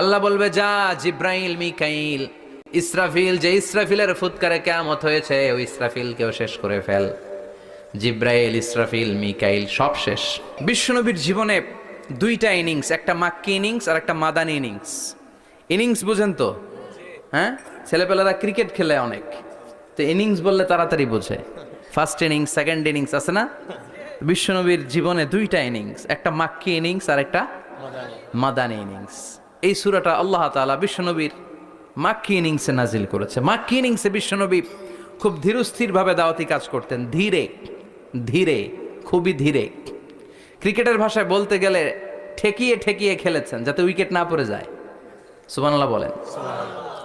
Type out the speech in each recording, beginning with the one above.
আল্লাহ বলবে, যা জিব্রাইল, মিকাইল, ইসরাফিল, যে ইসরাফিলের ফুৎকারে কেমত হয়েছে, ওই ইসরাফিলকেও শেষ করে ফেল। জিব্রাইল, ইসরাফিল, মিকাইল সব শেষ। বিশ্বনবীর জীবনে দুইটা ইনিংস, একটা মাক্কি ইনিংস আর একটা মাদানি ইনিংস। ইনিংস বুঝেন তো? হ্যাঁ? ছেলেপেলেরা ক্রিকেট খেলে অনেক। তো ইনিংস বললে তাড়াতাড়ি বোঝে। ফার্স্ট ইনিংস, সেকেন্ড ইনিংস আছে না? বিশ্বনবীর জীবনে দুইটা ইনিংস, একটা মাক্কি ইনিংস আর একটা মাদানি ইনিংস। এই সুরাটা আল্লাহ তাআলা বিশ্বনবীর মাক্কি ইনিংসে নাজিল করেছে। মাক্কি ইনিংসে বিশ্বনবী খুব ধীরস্থিরভাবে দাওয়াতি কাজ করতেন। ধীরে ধীরে খুবই ধীরে। ক্রিকেটের ভাষায় বলতে গেলে ঠেকিয়ে ঠেকিয়ে খেলেছেন যাতে উইকেট না পড়ে যায়। সুবহানাল্লাহ বলেন।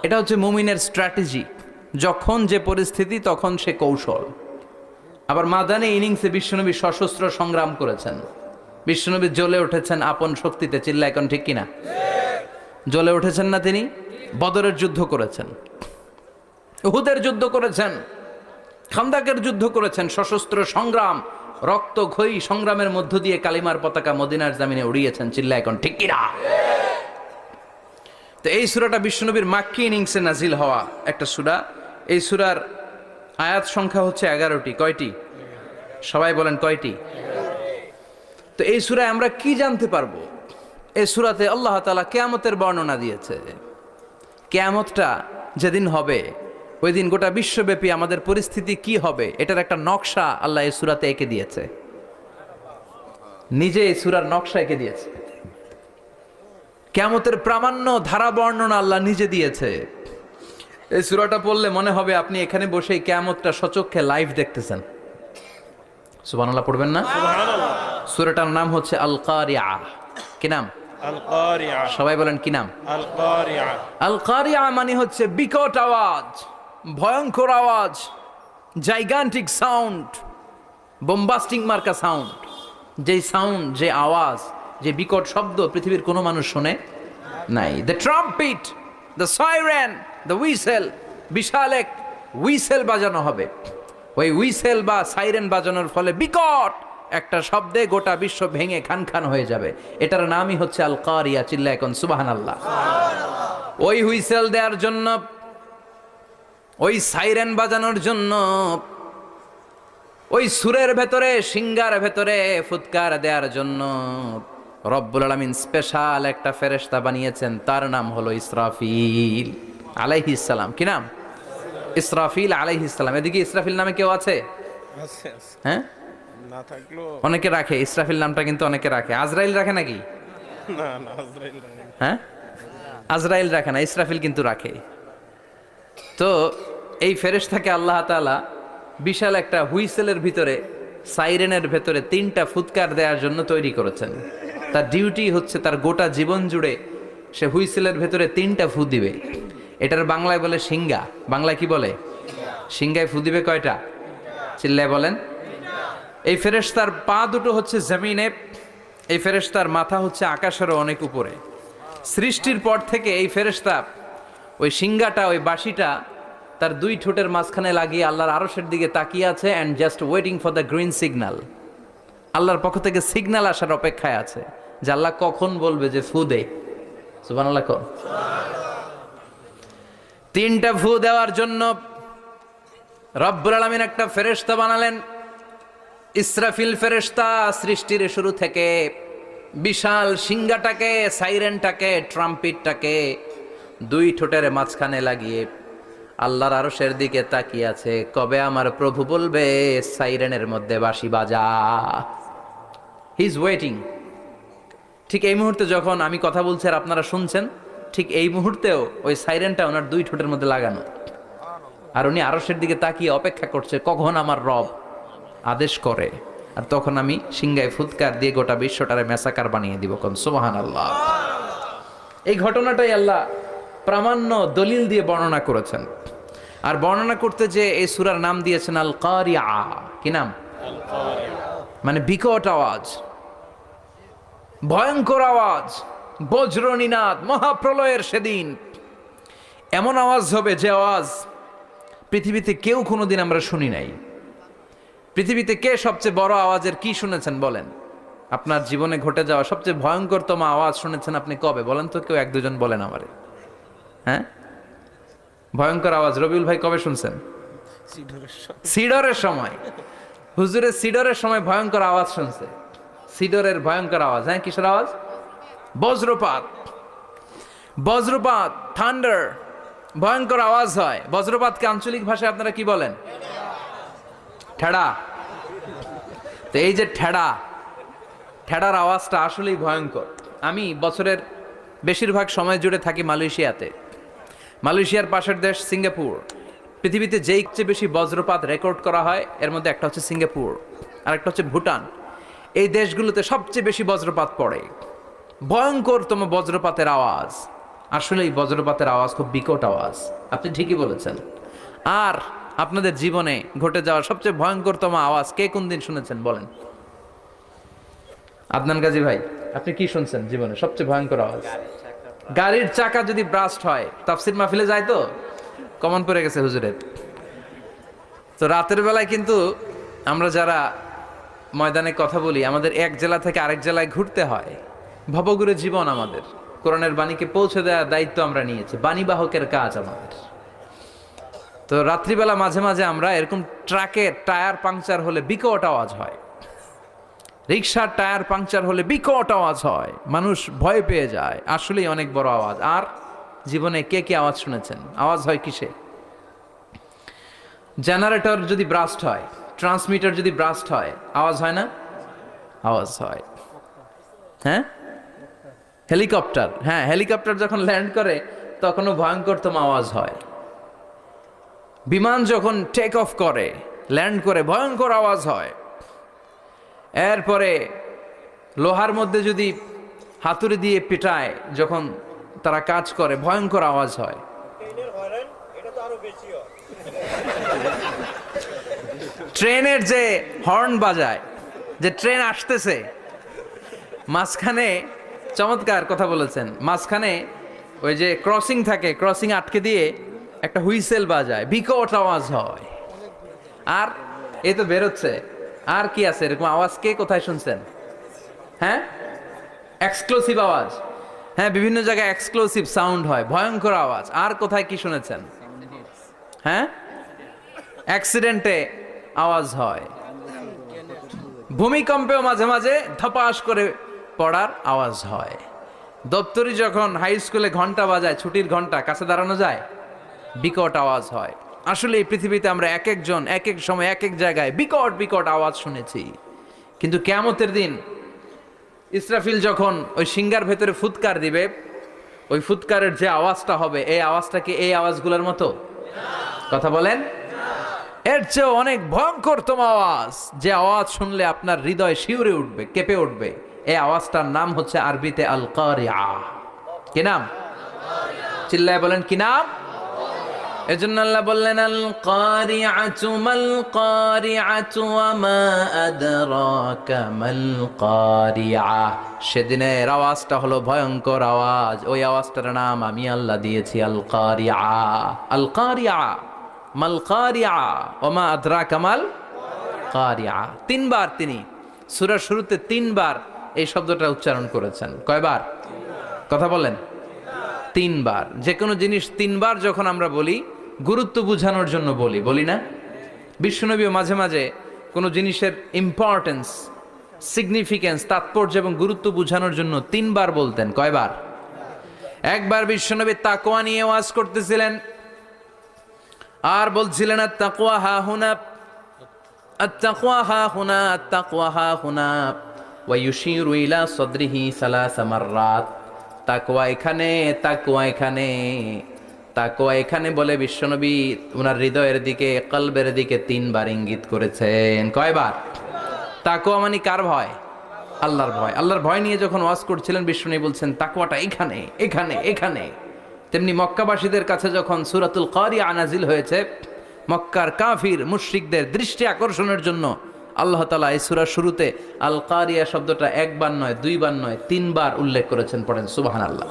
এটা হচ্ছে মুমিনের স্ট্র্যাটেজি। যখন যে পরিস্থিতি তখন সে কৌশল। আবার মাদানে ইনিংসে বিশ্বনবী সশস্ত্র সংগ্রাম করেছেন। বিশ্বনবী জ্বলে উঠেছেন আপন শক্তিতে। চিল্লা এখন ঠিক কিনা? জ্বলে উঠেছেন না তিনি? বদরের যুদ্ধ করেছেন। উহুদের যুদ্ধ করেছেন। খান্দাকের যুদ্ধ করেছেন। সশস্ত্র সংগ্রাম, রক্ত ক্ষয়ী সংগ্রামের মধ্য দিয়ে কালিমার পতাকা মদিনার জামিনে উড়িয়েছেন। চিল্লা এখন, ঠিক কিনা? তো এই সুরাটা বিশ্বনবীর মাক্কি ইনিংসে নাজিল হওয়া একটা সুরা। এই সুরার আয়াত সংখ্যা হচ্ছে এগারোটি। কয়টি? সবাই বলেন কয়টি? তো এই সুরায় আমরা কি জানতে পারব? এ সুরাতে আল্লাহ তালা কেয়ামতের বর্ণনা দিয়েছে। কেয়ামতটা যেদিন হবে ওই দিন গোটা বিশ্বব্যাপী আমাদের পরিস্থিতি কি হবে এটার একটা নকশা আল্লাহ এই সুরাতে এঁকে দিয়েছে। নিজে এই সুরার নকশা এঁকে দিয়েছে। কেয়ামতের প্রামাণ্য ধারা বর্ণনা আল্লাহ নিজে দিয়েছে। এই সুরাটা পড়লে মনে হবে আপনি এখানে বসে কেয়ামতটা সচক্ষে লাইভ দেখতেছেন। সুবানাল্লাহ পড়বেন না? সুরাটার নাম হচ্ছে আল কারিয়া কি নাম? সবাই বলেন কি নাম? আল কারিয়া মানে হচ্ছে বিকট আওয়াজ ভয়ঙ্কর আওয়াজ জাইগান্টিক সাউন্ড বোম্বাস্টিং মার্কা সাউন্ড যে সাউন্ড যে আওয়াজ যে বিকট শব্দ পৃথিবীর কোনো মানুষ শোনে নাই। The trumpet the siren the whistle বিশাল এক উইসেল বাজানো হবে। ওই উইসেল বা সাইরেন বাজানোর ফলে বিকট একটা শব্দে গোটা বিশ্ব ভেঙে খান খান হয়ে যাবে। এটার নামই হচ্ছে আল কারিয়া চিল্লা এখন সুবাহান আল্লাহ ওই হুইসেল দেওয়ার জন্য ওই সাইরেন বাজানোর জন্য ওই সুরের ভেতরে সিঙ্গার ভেতরে ফুৎকার দেওয়ার জন্য রব্বুল আলমিন স্পেশাল একটা ফেরেশতা বানিয়েছেন। তার নাম হলো ইসরাফিল আলাইহিস সালাম। কি নাম? ইসরাফিল আলাইহিস সালাম। এদিকে ইসরাফিল নামে কেউ আছে। হ্যাঁ? না থাকলেও অনেকে রাখে ইসরাফিল নামটা কিন্তু অনেকে রাখে। আজরাইল রাখে নাকি? না না আজরাইল। হ্যাঁ? আজরাইল রাখে না ইসরাফিল কিন্তু রাখে। তো এই ফেরেশতাকে আল্লাহ তাআলা বিশাল একটা হুইসেলের ভিতরে সাইরেনের ভেতরে তিনটা ফুৎকার দেওয়ার জন্য তৈরি করেছেন। তার ডিউটি হচ্ছে তার গোটা জীবন জুড়ে সে হুইসেলের ভেতরে তিনটা ফু দিবে। এটার বাংলায় বলে সিঙ্গা বাংলায় কি বলে? সিঙ্গায় ফু দিবে কয়টা? চিল্লায় বলেন। এই ফেরেশতার পা দুটো হচ্ছে জমিনে, এই ফেরেশতার মাথা হচ্ছে আকাশেরও অনেক উপরে। সৃষ্টির পর থেকে এই ফেরেশতা ওই সিঙ্গাটা ওই বাঁশিটা তার দুই ঠোঁটের মাঝখানে লাগিয়ে আল্লাহর আরশের দিকে তাকিয়ে আছে and just waiting for the green signal আল্লাহর পক্ষ থেকে সিগনাল আসার অপেক্ষায় আছে, যে আল্লাহ কখন বলবে যে ফু দে। তিনটা ফু দেওয়ার জন্য রব্বুল আলমিন একটা ফেরেশতা বানালেন। ইসরাফিল ফেরেশতা সৃষ্টির শুরু থেকে বিশাল সিঙ্গাটাকে সাইরেনটাকে, ট্রাম্পিটটাকে দুই ঠোঁটের মাঝখানে লাগিয়ে আল্লাহর আরশের দিকে তাকিয়ে আছে। কবে আমার প্রভু বলবে, সাইরেনের মধ্যে বাঁশি বাজা? হি ইজ ওয়েটিং ঠিক এই মুহূর্তে যখন আমি কথা বলছি আর আপনারা শুনছেন, ঠিক এই মুহূর্তেও ওই সাইরেনটা ওনার দুই ঠোঁটের মধ্যে লাগানো। আর উনি আরশের দিকে তাকিয়ে অপেক্ষা করছে, কখন আমার রব? আদেশ করে। আর তখন আমি সিংগায় ফুৎকার দিয়ে গোটা বিশ্বটারে মেসাকার বানিয়ে দিব কোন সুবাহান আল্লাহ এই ঘটনাটাই আল্লাহ প্রামাণ্য দলিল দিয়ে বর্ণনা করেছেন। আর বর্ণনা করতে যে এই সুরার নাম দিয়েছেন আল কারিয়া কি নাম? মানে বিকট আওয়াজ ভয়ঙ্কর আওয়াজ বজ্রনীনাদ মহাপ্রলয়ের সেদিন। এমন আওয়াজ হবে যে আওয়াজ পৃথিবীতে কেউ কোনোদিন আমরা শুনি নাই। পৃথিবীতে কে সবচেয়ে বড় আওয়াজের কি শুনেছেন বলেন? আপনার জীবনে ঘটে যাওয়া সবচেয়ে ভয়ঙ্করতম আওয়াজ শুনেছেন আপনি কবে? বলেন তো কেউ এক দুজন বলেন আমারে। হ্যাঁ? ভয়ঙ্কর আওয়াজ। রবিউল ভাই কবে শুনছেন? সিডরের সময়। হুজুরের সিডরের সময় ভয়ঙ্কর আওয়াজ শুনছে। সিডরের ভয়ঙ্কর আওয়াজ। হ্যাঁ কিসের আওয়াজ? বজ্রপাত। বজ্রপাত থান্ডার ভয়ঙ্কর আওয়াজ হয়। বজ্রপাতকে আঞ্চলিক ভাষায় আপনারা কি বলেন? ঠেড়া। তো এই যে ঠেড়া, ঠেড়ার আওয়াজটা আসলেই ভয়ঙ্কর। আমি বছরের বেশিরভাগ সময় জুড়ে থাকি মালয়েশিয়াতে। মালয়েশিয়ার পাশের দেশ সিঙ্গাপুর। পৃথিবীতে যেই চেয়ে বেশি বজ্রপাত রেকর্ড করা হয়, এর মধ্যে একটা হচ্ছে সিঙ্গাপুর আর একটা হচ্ছে ভুটান। এই দেশগুলোতে সবচেয়ে বেশি বজ্রপাত পড়ে। ভয়ঙ্করতম বজ্রপাতের আওয়াজ। আসলে এই বজ্রপাতের আওয়াজ খুব বিকট আওয়াজ। আপনি ঠিকই বলেছেন। আর আপনাদের জীবনে ঘটে যাওয়া সবচেয়ে ভয়ঙ্করতম আওয়াজ কে কোন দিন শুনেছেন? বলেন। আদনান গাজী ভাই, আপনি কি শুনছেন জীবনে সবচেয়ে ভয়ঙ্কর আওয়াজ? গাড়ির চাকা যদি ব্রাস্ট হয়, তাফসির মাহফিলে যায় তো? কমন পড়ে গেছে হুজুরের। তো রাতের বেলায় কিন্তু আমরা যারা ময়দানে কথা বলি, আমাদের এক জেলা থেকে আরেক জেলায় ঘুরতে হয়। ভবগুরে জীবন আমাদের। কোরআনের বাণীকে পৌঁছে দেওয়ার দায়িত্ব আমরা নিয়েছি। বাণীবাহকের কাজ আমাদের। তো রাত্রিবেলা মাঝে মাঝে আমরা এরকম ট্রাকের টায়ার পাংচার হলে বিকট আওয়াজ হয়। রিক্সার টায়ার পাংচার হলে বিকট আওয়াজ হয়। মানুষ ভয় পেয়ে যায়। আসলেই অনেক বড় আওয়াজ। আর জীবনে কে কে আওয়াজ শুনেছেন? আওয়াজ হয় কিসে? জেনারেটর যদি ব্রাস্ট হয়, ট্রান্সমিটার যদি ব্রাস্ট হয়, আওয়াজ হয় না? আওয়াজ হয়। হ্যাঁ? হেলিকপ্টার। হ্যাঁ হেলিকপ্টার যখন ল্যান্ড করে, তখনও ভয়ঙ্করতম আওয়াজ হয়। বিমান যখন টেক অফ করে ল্যান্ড করে ভয়ঙ্কর আওয়াজ হয়। এরপরে লোহার মধ্যে যদি হাতুড়ি দিয়ে পিটায় যখন তারা কাজ করে ভয়ঙ্কর আওয়াজ হয়। ট্রেনের যে হর্ন বাজায় যে ট্রেন আসতেছে মাঝখানে চমৎকার কথা বলেছেন মাঝখানে ওই যে ক্রসিং থাকে ক্রসিং আটকে দিয়ে একটা হুইসেল বাজায়, বিকট আওয়াজ হয়। আর এ তো বেরোচ্ছে। আর কি আছে? এরকম আওয়াজ কে কোথায় শুনছেন? হ্যাঁ? এক্সক্লুসিভ আওয়াজ। হ্যাঁ বিভিন্ন জায়গায় এক্সক্লুসিভ সাউন্ড হয়, ভয়ঙ্কর আওয়াজ। আর কোথায় কি শুনেছেন? হ্যাঁ? অ্যাক্সিডেন্টে আওয়াজ হয়। ভূমিকম্পেও মাঝে মাঝে ধপাস করে পড়ার আওয়াজ হয়। দপ্তরি যখন হাই স্কুলে ঘণ্টা বাজায়, ছুটির ঘণ্টা, কাছে দাঁড়ানো যায় বিকট আওয়াজ হয়। আসলে এই পৃথিবীতে আমরা এক একজন এক এক সময় এক এক জায়গায় বিকট বিকট আওয়াজ শুনেছি। কিন্তু কেয়ামতের দিন ইসরাফিল যখন ওই সিঙ্গার ভেতরে ফুৎকার দিবে, ওই ফুৎকারের যে আওয়াজটা হবে, এই আওয়াজটা কি এই আওয়াজগুলোর মতো? কথা বলেন? এর চেয়ে অনেক ভয়ঙ্করতম আওয়াজ। যে আওয়াজ শুনলে আপনার হৃদয় শিউরে উঠবে, কেঁপে উঠবে। এই আওয়াজটার নাম হচ্ছে আরবিতে আল কারিয়া কি নাম? চিল্লায় বলেন, কি নাম? এজন্য আল্লাহ বললেন আল কারিআতু মাল কারিআতু ওয়া মা আদরাকা মাল কারিআ সেদিনের আওয়াজটা হলো ভয়ঙ্কর আওয়াজ। ওই আওয়াজটার নাম আমি আল্লাহ দিয়েছি আল কারিআ আল কারিআ মাল কারিআ ওয়া মা আদরাকা মাল কারিআ তিনবার তিনি সূরার শুরুতে তিনবার এই শব্দটা উচ্চারণ করেছেন। কয়বার? কথা বলেন। তিনবার। যে কোনো জিনিস তিনবার যখন আমরা বলি গুরুত্ব বোঝানোর জন্য বলি বলি না বিশ্বনবীও মাঝে মাঝে কোনো জিনিসের ইম্পর্টেন্স সিগনিফিকেন্স তাৎপর্য এবং গুরুত্ব বোঝানোর জন্য তিনবার বলতেন কয়বার একবার বিশ্বনবী তাকোয়া নিয়ে ওয়াজ করতেছিলেন আর বলছিলেন আর তাকোয়া হা হুনা التقوى ها هنا التقوى ها هنا ويشير إلى صدره ثلاث مرات তাকওয়া এখানে তাকওয়া এখানে তাকওয়া এখানে বলে বিশ্বনবী ওনার হৃদয়ের দিকে, কলবের দিকে তিনবার ইঙ্গিত করেছেন। কয়বার? তাকওয়া মানে কার ভয়? আল্লাহর ভয়। আল্লাহর ভয় নিয়ে যখন ওয়াজ করছিলেন, বিশ্বনবী বলছেন, তাকওয়াটা এখানে এখানে এখানে। তেমনি মক্কাবাসীদের কাছে যখন সুরাতুল কারি আনাজিল হয়েছে, মক্কার কাফির, মুশরিকদের দৃষ্টি আকর্ষণের জন্য আল্লাহ তালা এই সুরার শুরুতে আল কারিয়া শব্দটা একবার নয়, দুইবার নয়, তিনবার উল্লেখ করেছেন, পড়েন সুবাহান আল্লাহ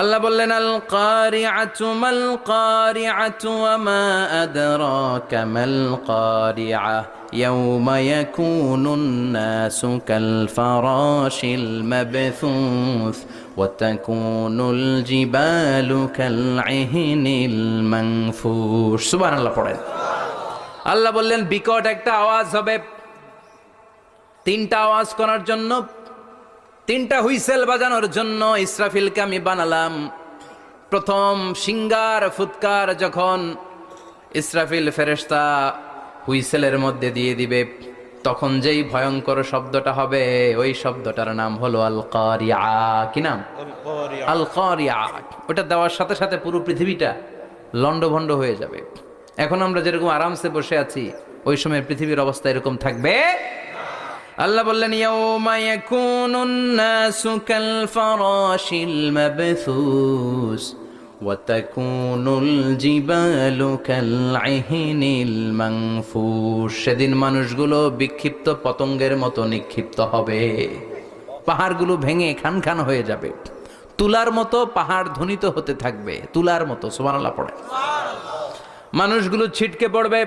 আল্লাহ বললেন, আল কারিআতু মাল কারিআতু ওয়া মা আদরাকা মাল কারিআহ ইয়াউমা ইয়াকুনুন নাসু কাল ফারাশিল মাবথুস ওয়া তাকুনুল জিবালু কাল ইহনিল মানফুস সুবহানাল্লাহ পড়েন। আল্লাহ বললেন, বিকট একটা আওয়াজ হবে। তিনটা আওয়াজ করার জন্য তিনটা হুইসেল বাজানোর জন্য ইসরাফিলকে আমি বানালাম। প্রথম সিঙ্গার ফুৎকার যখন ইসরাফিল ফেরেশতা হুইসেলের মধ্যে দিয়ে দিবে তখন যেই ভয়ঙ্কর শব্দটা হবে ওই শব্দটার নাম হলো আল কারিয়া কি নাম? আল কারিয়া ওটা দেওয়ার সাথে সাথে পুরো পৃথিবীটা লন্ডভন্ড হয়ে যাবে। এখন আমরা যেরকম আরামসে বসে আছি ওই সময় পৃথিবীর অবস্থা এরকম থাকবে। আল্লাহ বললেন সেদিন মানুষগুলো বিক্ষিপ্ত পতঙ্গের মতো নিক্ষিপ্ত হবে। পাহাড়গুলো ভেঙে খান খান হয়ে যাবে। তুলার মতো পাহাড় ধ্বনিত হতে থাকবে। তুলার মতো, সুবহানাল্লাহ পড়ে। মানুষগুলো ছিটকে পড়বে।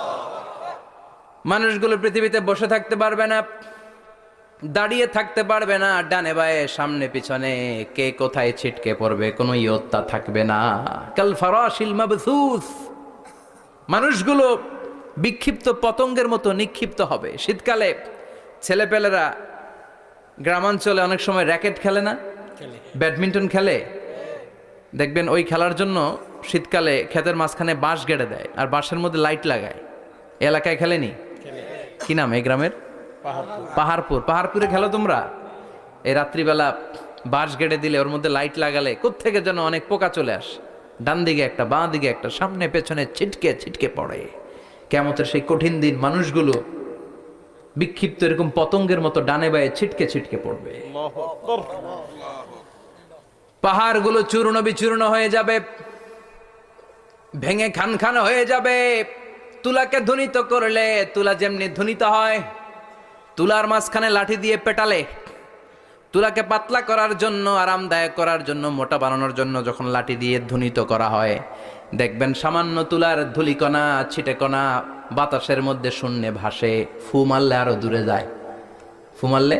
মানুষগুলো পৃথিবীতে বসে থাকতে পারবে না দাঁড়িয়ে থাকতে পারবে না ডানে বায়ে সামনে পিছনে কে কোথায় ছিটকে পড়বে কোনো ইয়ত্তা থাকবে না। কাল মাবথুস মানুষগুলো বিক্ষিপ্ত পতঙ্গের মতো নিক্ষিপ্ত হবে। শীতকালে ছেলেপেলেরা গ্রামাঞ্চলে অনেক সময় র্যাকেট খেলে না? ব্যাডমিন্টন খেলে? দেখবেন ওই খেলার জন্য শীতকালে ক্ষেতের মাঝখানে বাঁশ গেড়ে দেয় আর বাঁশের মধ্যে লাইট লাগায়। এলাকায় খেলেনি? কি নাম এই গ্রামের? পাহাড়পুর। পাহাড়পুরে খেলো তোমরা? এই রাত্রিবেলা বাঁশ গেড়ে দিলে, ওর মধ্যে লাইট লাগালে কোত্থেকে যেন অনেক পোকা চলে আসে। ডান দিকে একটা, বাঁ দিকে একটা, সামনে পেছনে ছিটকে ছিটকে পড়ে। কেমতের সেই কঠিন দিন, মানুষগুলো বিক্ষিপ্ত এরকম পতঙ্গের মতো ডানে বায়ে ছিটকে ছিটকে পড়বে। পাহাড়গুলো চূর্ণ বিচূর্ণ হয়ে যাবে, ভেঙে খান খান হয়ে যাবে। তুলাকে ধ্বনিত করলে তুলা যেমনি ধ্বনিত হয়, তুলার মাঝখানে লাঠি দিয়ে পেটালে তুলাকে পাতলা করার জন্য, আরামদায়ক করার জন্য, মোটা বানানোর জন্য যখন লাঠি দিয়ে ধ্বনিত করা হয়, দেখবেন সামান্য তুলার ধুলিকণা, ছিটেকণা বাতাসের মধ্যে শূন্যে ভাসে, ফু মারলে আরও দূরে যায়। ফু মারলে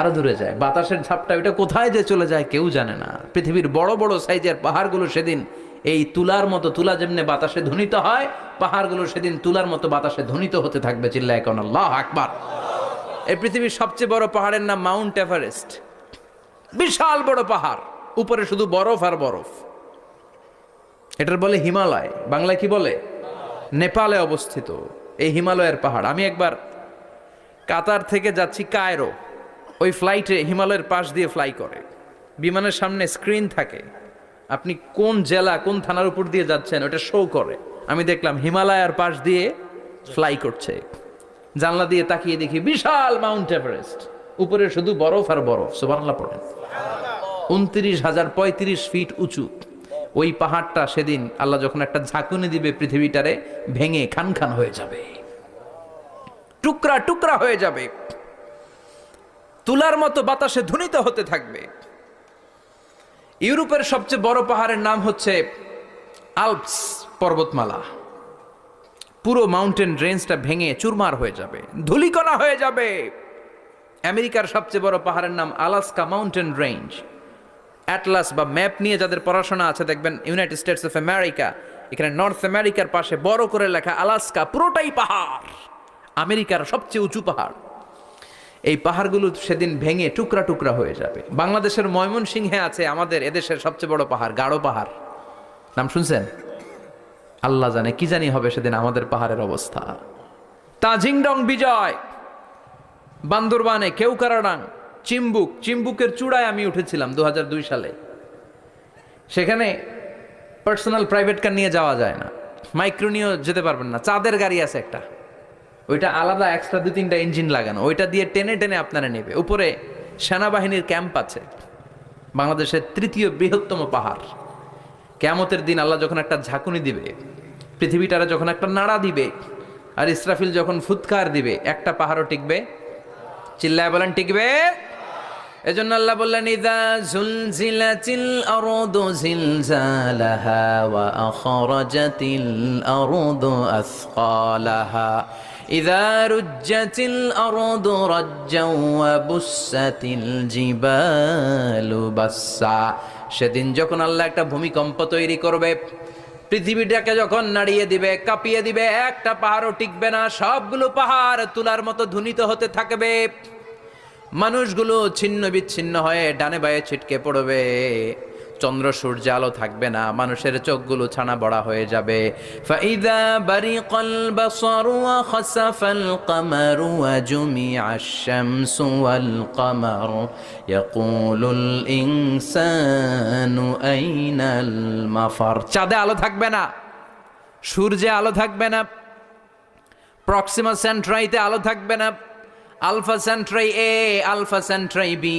আরও দূরে যায়। বাতাসের ঝাপটা ওইটা কোথায় যে চলে যায় কেউ জানে না। পৃথিবীর বড় বড় সাইজের পাহাড়গুলো সেদিন এই তুলার মতো তুলা যেমনি বাতাসে ধ্বনিত হয়, পাহাড়গুলো সেদিন তুলার মতো বাতাসে ধ্বনিত হতে থাকবে চিল্লা এখন আল্লাহ আকবার। এই পৃথিবীর সবচেয়ে বড় পাহাড়ের নাম মাউন্ট এভারেস্ট। বিশাল বড় পাহাড়, উপরে শুধু বরফ আর বরফ। এটার বলে হিমালয়, বাংলায় কি বলে? নেপালে অবস্থিত, এই হিমালয়ের পাহাড়। আমি একবার কাতার থেকে যাচ্ছি কায়রো, ওই ফ্লাইটে হিমালয়ের পাশ দিয়ে ফ্লাই করে। বিমানের সামনে স্ক্রিন থাকে। আপনি কোন জেলা, কোন থানার উপর দিয়ে যাচ্ছেন, ওটা শো করে। আমি দেখলাম হিমালয়ার পাশ দিয়ে ফ্লাই করছে। জানলা দিয়ে তাকিয়ে দেখি বিশাল মাউন্ট এভারেস্ট। উপরে শুধু বরফ আর বরফ সুবাংলা পড়েন উনত্রিশ হাজার পঁয়ত্রিশ ফিট উঁচু। ওই পাহাড়টা সেদিন আল্লাহ যখন একটা ঝাঁকুনি দিবে পৃথিবীটারে, ভেঙে খান খান হয়ে যাবে। টুকরা টুকরা হয়ে যাবে। তুলার মতো বাতাসে ধ্বনিত হতে থাকবে। ইউরোপের সবচেয়ে বড় পাহাড়ের নাম হচ্ছে আলপস পর্বতমালা। পুরো মাউন্টেন রেঞ্জটা ভেঙে চুরমার হয়ে যাবে, ধুলিকণা হয়ে যাবে। আমেরিকার সবচেয়ে বড় পাহাড়ের নাম আলাস্কা মাউন্টেন রেঞ্জ। অ্যাটলাস বা ম্যাপ নিয়ে যাদের পড়াশোনা আছে, দেখবেন ইউনাইটেড স্টেটস অফ আমেরিকা, এখানে নর্থ আমেরিকার পাশে বড় করে লেখা আলাস্কা, পুরোটাই পাহাড়। আমেরিকার সবচেয়ে উঁচু পাহাড়। এই পাহাড়গুলো সেদিন ভেঙে টুকরা টুকরা হয়ে যাবে। বাংলাদেশের ময়মনসিংহে আছে আমাদের এদেশের সবচেয়ে বড় পাহাড়, গাঢ় পাহাড়। নাম শুনছেন? আল্লাহ জানে কি জানি হবে সেদিন আমাদের পাহাড়ের অবস্থা। তাজিংডং বিজয়, বান্দরবানে কেউকারাডাং চিম্বুক, চিম্বুকের চূড়ায় আমি উঠেছিলাম দু হাজার দুই সালে। সেখানে পার্সোনাল প্রাইভেট কার নিয়ে যাওয়া যায় না। মাইক্রো নিয়েও যেতে পারবেন না। চাঁদের গাড়ি আছে একটা। ওইটা আলাদা এক্সট্রা দু তিনটা ইঞ্জিন লাগানো। ওইটা দিয়ে টেনে টেনে আপনারা নেবে। উপরে সেনাবাহিনীর ক্যাম্প আছে। বাংলাদেশের তৃতীয় বৃহত্তম পাহাড়। কেয়ামতের দিন আল্লাহ যখন একটা ঝাঁকুনি দিবে, পৃথিবীটারে যখন একটা নাড়া দিবে, আর ইসরাফিল যখন ফুৎকার দিবে, একটা পাহাড়ও টিকবে, চিল্লায় বলেন টিকবে। এজন্য আল্লাহ বললেন, ইদা জুলজিলাতিল আরদু জিলজালাহা ওয়া আখরাজাতিল আরদু আসকালাহা। রুজ্জাতিল আরদু রাজ্জাও ওয়া বুসাতিল জিবালু বাসসা সেদিন যখন আল্লাহ একটা ভূমিকম্প তৈরি করবে, পৃথিবীটাকে যখন নাড়িয়ে দিবে, কাঁপিয়ে দিবে, একটা পাহাড়ও টিকবে না, সবগুলো পাহাড় তুলার মতো ধুনিত হতে থাকবে। মানুষগুলো ছিন্ন বিচ্ছিন্ন হয়ে ডানে বায়ে ছিটকে পড়বে। চন্দ্র সূর্য আলো থাকবে না, মানুষের চোখগুলো ছানা বড়া হয়ে যাবে। ফাইদা বারিকাল বাসারু ওয়া খাসাফাল কামারু ওয়া জুমিআ আশ-শামসু ওয়াল কামারু। ইয়াকুলুল ইনসানু আইনাল মাফার। চাঁদে আলো থাকবে না, সূর্যে আলো থাকবে না, প্রক্সিমা সেন্ট্রাইতে আলো থাকবে না, Alpha Centauri A, Alpha Centauri B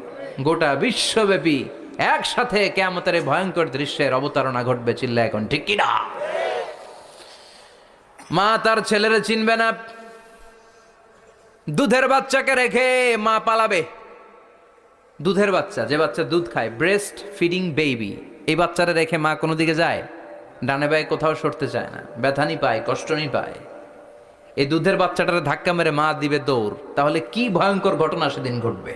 গোটা বিশ্বব্যাপী একসাথে কেমতের ভয়ঙ্কর দৃশ্যের অবতারণা ঘটবে চিল্লা এখন, ঠিক কিনা? মা তার ছেলেরে চিনবে না। দুধের বাচ্চাকে রেখে মা পালাবে। দুধের বাচ্চা, যে বাচ্চা দুধ খায় ব্রেস্ট ফিডিং বেবি এই বাচ্চারা রেখে মা কোনো দিকে যায়? ডানে বায়ে কোথাও সরতে চায় না ব্যথানি পায় কষ্টনি পায়। এই দুধের বাচ্চাটার ধাক্কা মেরে মা দিবে দৌড়, তাহলে কি ভয়ঙ্কর ঘটনা সেদিন ঘটবে?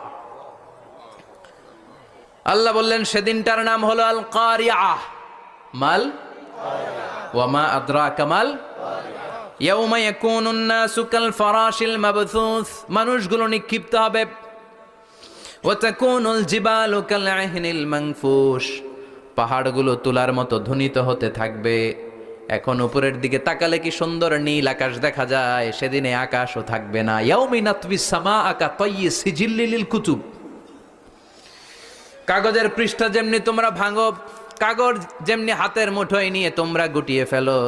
আল্লাহ বললেন, সেদিনটার নাম হলো আল কারিয়া মাল? ওয়ামা আদ্রা কামাল মানুষগুলো নিক্ষিপ্ত হবে। পাহাড়গুলো তুলার মতো ধ্বনিত হতে থাকবে। এখন উপরের দিকে তাকালে কি সুন্দর নীল আকাশ দেখা যায়? সেদিনে আকাশও থাকবে না। ইয়াউমি নাতবি সামা আকা তয়্যি সিজিল্লিল কুতুব। কাগজের পৃষ্ঠা যেমনি তোমরা ভাঙো, কাগজ যেমনি হাতের মুঠোয় নিয়ে তোমরা গুটিয়ে ফেলো।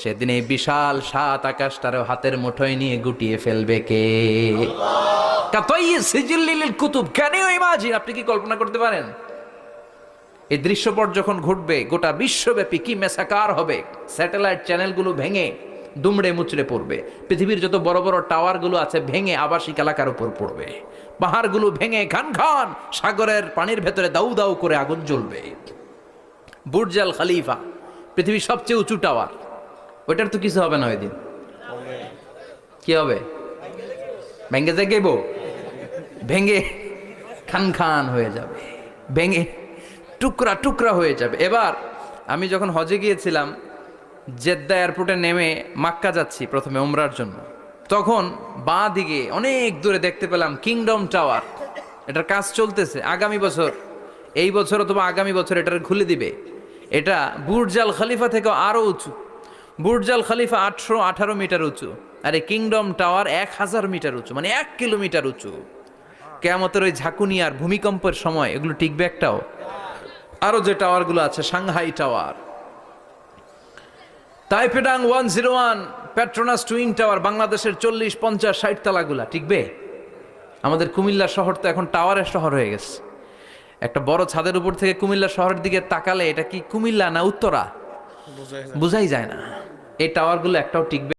সেদিন এই বিশাল সাত আকাশটারও হাতের মুঠোয় নিয়ে গুটিয়ে ফেলবে কে? কুতুব ক্যান ইউ ইমাজিন আপনি কি কল্পনা করতে পারেন? এই দৃশ্যপট যখন ঘটবে, গোটা বিশ্বব্যাপী কি মেসাকার হবে? স্যাটেলাইট চ্যানেলগুলো ভেঙে দুমড়ে মুচড়ে পড়বে। পৃথিবীর যত বড় বড় টাওয়ারগুলো আছে, ভেঙে আবাসিক এলাকার উপর পড়বে। পাহাড়গুলো ভেঙে খান খান সাগরের পানির ভেতরে দাউ দাউ করে আগুন জ্বলবে। বুর্জাল খালিফা, পৃথিবীর সবচেয়ে উঁচু টাওয়ার। ওইটার তো কিছু হবে না ওই দিন কি হবে? ভেঙে যাইব ভেঙে খান খান হয়ে যাবে। ভেঙে টুকরা টুকরা হয়ে যাবে। এবার আমি যখন হজে গিয়েছিলাম, জেদ্দা এয়ারপোর্টে নেমে মাক্কা যাচ্ছি প্রথমে ওমরার জন্য। তখন বাঁ দিকে অনেক দূরে দেখতে পেলাম কিংডম টাওয়ার এটার কাজ চলতেছে আগামী বছর। এই বছর অথবা আগামী বছর এটার খুলে দিবে। এটা বুর্জাল খলিফা থেকে আরও উঁচু। বুর্জাল খলিফা আটশো আঠারো মিটার উঁচু। আর এই কিংডম টাওয়ার এক হাজার মিটার উঁচু মানে এক কিলোমিটার উঁচু। কেয়ামতের ওই ঝাঁকুনি আর ভূমিকম্পের সময়, এগুলো টিকবে একটাও। আরও যে টাওয়ারগুলো আছে, Shanghai tower তাইপেডাং one zero one Petronas twin tower বাংলাদেশের চল্লিশ পঞ্চাশ ষাট তালাগুলা টিকবে আমাদের কুমিল্লা শহর তো এখন টাওয়ারের শহর হয়ে গেছে। একটা বড় ছাদের উপর থেকে কুমিল্লা শহরের দিকে তাকালে এটা কি কুমিল্লা না উত্তরা? বুঝাই যায় বোঝাই যায় না। এই টাওয়ারগুলো একটাও টিকবে